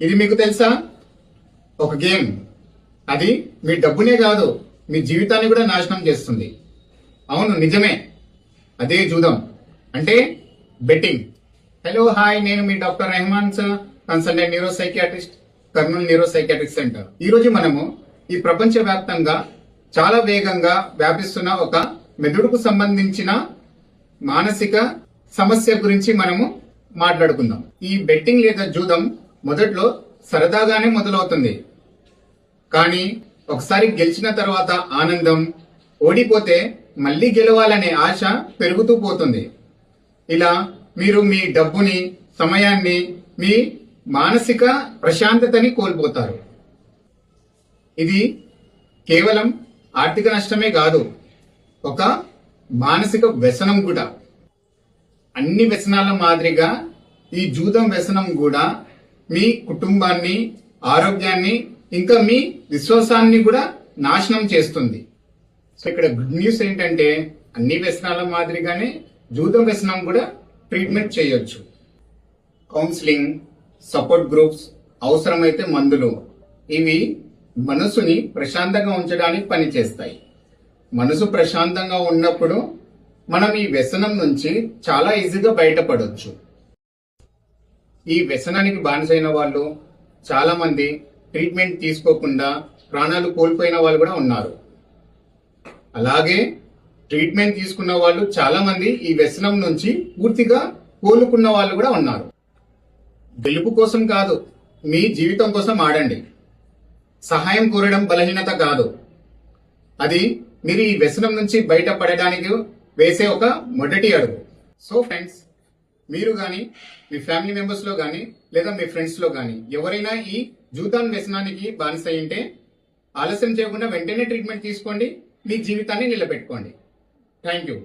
ఇది మీకు తెలుసా? ఒక గేమ్. అది మీ డబ్బునే కాదు మీ జీవితాన్ని కూడా నాశనం చేస్తుంది. అవును నిజమే. అదే చూద్దాం అంటే బెట్టింగ్. హలో హాయ్ నేను మీ doctor Rahman sir consultant neuro psychiatrist Kurnool neuro psychiatric centre ఈ రోజు మనము ఈ ప్రపంచవ్యాప్తంగా చాలా వేగంగా వ్యాపిస్తున్న ఒక మెదడుకు సంబంధించిన మానసిక సమస్య గురించి మనము మాట్లాడుకుందాం. ఈ బెట్టింగ్ లేదా జూదం మొదట్లో సరదాగానే మొదలవుతుంది. కానీ ఒకసారి గెలిచిన తర్వాత ఆనందం ఓడిపోతే మళ్ళీ గెలవాలనే ఆశ పెరుగుతూ పోతుంది. ఇలా మీరు మీ డబ్బుని సమయాన్ని మీ మానసిక ప్రశాంతతని కోల్పోతారు. ఇది కేవలం ఆర్థిక నష్టమే కాదు ఒక మానసిక వ్యసనం కూడా. అన్ని వ్యసనాల మాదిరిగా ఈ జూదం వ్యసనం కూడా మీ కుటుంబాన్ని ఆరోగ్యాన్ని ఇంకా మీ విశ్వాసాన్ని కూడా నాశనం చేస్తుంది. సో ఇక్కడ గుడ్ న్యూస్ ఏంటంటే అన్ని వ్యసనాల మాదిరిగానే జూదం వ్యసనం కూడా ట్రీట్మెంట్ చేయొచ్చు. కౌన్సిలింగ్ సపోర్ట్ గ్రూప్స్ అవసరమైతే మందులు. ఇవి మనసుని ప్రశాంతంగా ఉంచడానికి పనిచేస్తాయి. మనసు ప్రశాంతంగా ఉన్నప్పుడు మనం ఈ వ్యసనం నుంచి చాలా ఈజీగా బయటపడవచ్చు ఈ వ్యసనానికి బానిసైన వాళ్ళు చాలా మంది ట్రీట్మెంట్ తీసుకోకుండా ప్రాణాలు కోల్పోయిన వాళ్ళు కూడా ఉన్నారు. అలాగే ట్రీట్మెంట్ తీసుకున్న వాళ్ళు చాలా మంది ఈ వ్యసనం నుంచి పూర్తిగా కోలుకున్న వాళ్ళు కూడా ఉన్నారు. గెలుపు కోసం కాదు మీ జీవితం కోసం ఆడండి. సహాయం కోరడం బలహీనత కాదు. అది మీరు ఈ వ్యసనం నుంచి బయటపడడానికి వేసే ఒక మొదటి అడుగు. సో ఫ్రెండ్స్ మీరు కానీ మీ ఫ్యామిలీ మెంబర్స్లో కానీ లేదా మీ ఫ్రెండ్స్లో కానీ ఎవరైనా ఈ జూతాన్ వ్యసనానికి బానిస అయ్యింటే ఆలస్యం చేయకుండా వెంటనే ట్రీట్మెంట్ తీసుకోండి మీ జీవితాన్ని నిలబెట్టుకోండి. Thank you.